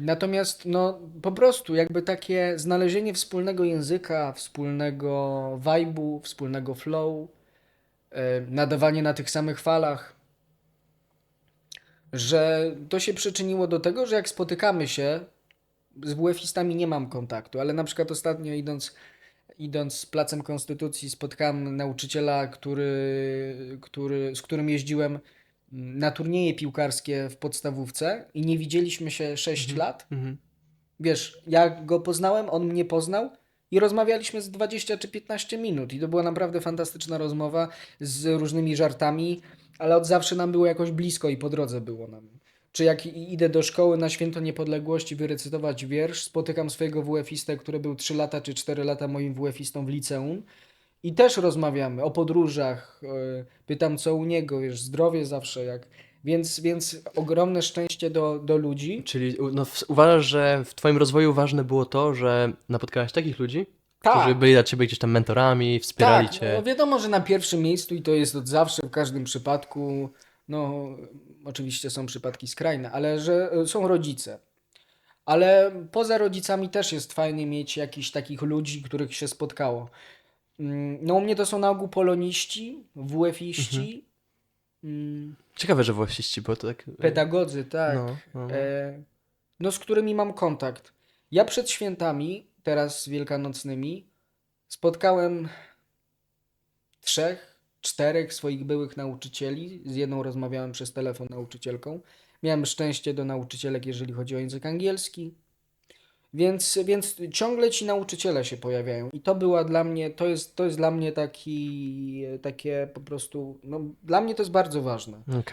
Natomiast no po prostu jakby takie znalezienie wspólnego języka, wspólnego vibe'u, wspólnego flow, e, nadawanie na tych samych falach, że to się przyczyniło do tego, że jak spotykamy się, z WF-istami nie mam kontaktu, ale na przykład ostatnio idąc, idąc z Placem Konstytucji spotkałem nauczyciela, który, który, z którym jeździłem na turnieje piłkarskie w podstawówce i nie widzieliśmy się 6 lat. Mhm. Wiesz, ja go poznałem, on mnie poznał i rozmawialiśmy z 20 czy 15 minut. I to była naprawdę fantastyczna rozmowa z różnymi żartami, ale od zawsze nam było jakoś blisko i po drodze było nam. Czy jak idę do szkoły na święto niepodległości wyrecytować wiersz, spotykam swojego WF-istę, który był 3 lata czy 4 lata moim WF-istą w liceum i też rozmawiamy o podróżach, e, pytam co u niego, wiesz, zdrowie zawsze jak... Więc, więc ogromne szczęście do, do ludzi. Czyli no, uważasz, że w twoim rozwoju ważne było to, że napotkałaś takich ludzi, Tak. którzy byli dla ciebie gdzieś tam mentorami, wspierali tak, cię. No wiadomo, że na pierwszym miejscu i to jest od zawsze w każdym przypadku. No, oczywiście są przypadki skrajne, ale że e, są rodzice. Ale poza rodzicami też jest fajnie mieć jakichś takich ludzi, których się spotkało. Mm, No, u mnie to są na ogół poloniści, WF-iści, mm, Ciekawe, że właściści, bo to tak... pedagodzy, tak. No, no, no. E, no, z którymi mam kontakt. Ja przed świętami, teraz wielkanocnymi, spotkałem trzech, czterech swoich byłych nauczycieli. Z jedną rozmawiałem przez telefon nauczycielką. Miałem szczęście do nauczycielek, jeżeli chodzi o język angielski. Więc, więc ciągle ci nauczyciele się pojawiają. I to była dla mnie, to jest, to jest dla mnie taki, takie po prostu, no dla mnie to jest bardzo ważne. Okej.